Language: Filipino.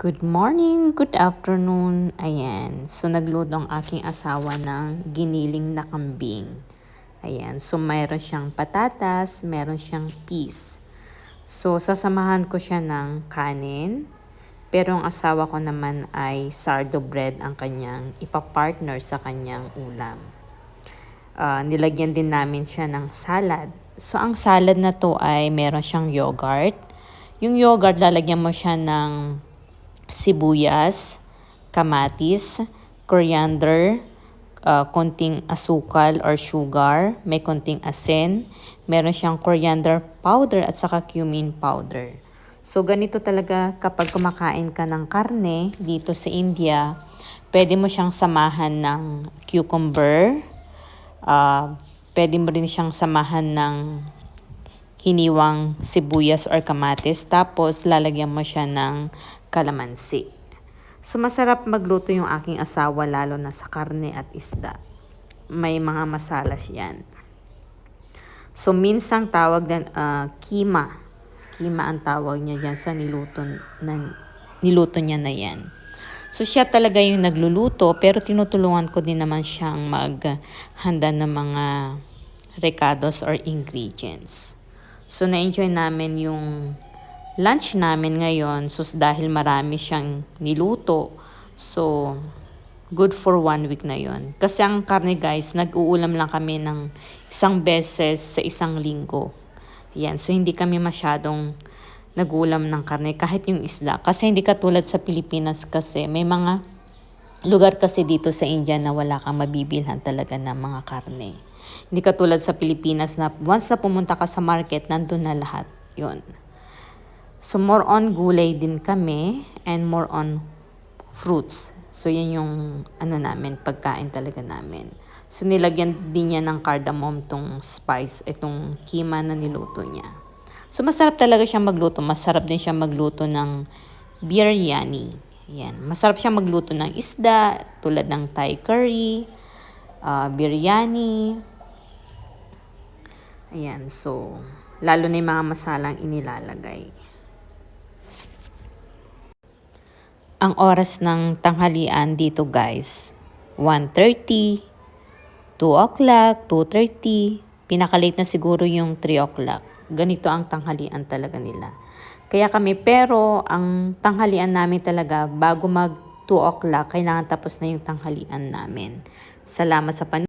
Good morning, good afternoon. Ayan. So, nagluto ang aking asawa ng giniling na kambing. Ayan. So, mayroon siyang patatas, meron siyang peas. So, sasamahan ko siya ng kanin. Pero ang asawa ko naman ay sardo bread ang kanyang ipapartner sa kanyang ulam. Ah, nilagyan din namin siya ng salad. So, ang salad na to ay meron siyang yogurt. Yung yogurt, lalagyan mo siya ng sibuyas, kamatis, coriander, uh, konting asukal or sugar, may konting asin, meron siyang coriander powder at saka cumin powder. So ganito talaga kapag kumakain ka ng karne dito sa India, pwede mo siyang samahan ng cucumber, uh, pwede mo rin siyang samahan ng hiniwang sibuyas or kamatis, tapos lalagyan mo siya ng kalamansi. So masarap magluto yung aking asawa lalo na sa karne at isda. May mga masalas yan. So minsang tawag din uh, kima. Kima ang tawag niya dyan sa niluto, na, niluto niya na yan. So siya talaga yung nagluluto pero tinutulungan ko din naman siyang maghanda ng mga recados or ingredients. So na-enjoy namin yung lunch namin ngayon. So dahil marami siyang niluto, so good for one week na yon. Kasi ang karne guys, nag-uulam lang kami ng isang beses sa isang linggo. Yan, so hindi kami masyadong nag-uulam ng karne kahit yung isda. Kasi hindi katulad sa Pilipinas kasi may mga lugar kasi dito sa India na wala kang mabibilhan talaga ng mga karne. Hindi katulad sa Pilipinas na once na pumunta ka sa market, nandun na lahat. Yun. So more on gulay din kami and more on fruits. So yan yung ano namin, pagkain talaga namin. So nilagyan din niya ng cardamom tong spice, itong kima na niluto niya. So masarap talaga siyang magluto. Masarap din siyang magluto ng biryani. Yan. Masarap siyang magluto ng isda, tulad ng Thai curry, uh, biryani, Ayan, so, lalo na yung mga masalang inilalagay. Ang oras ng tanghalian dito guys, 1.30, 2 o'clock, 2.30, pinakalate na siguro yung 3 o'clock. Ganito ang tanghalian talaga nila. Kaya kami, pero ang tanghalian namin talaga, bago mag 2 o'clock, kailangan tapos na yung tanghalian namin. Salamat sa pan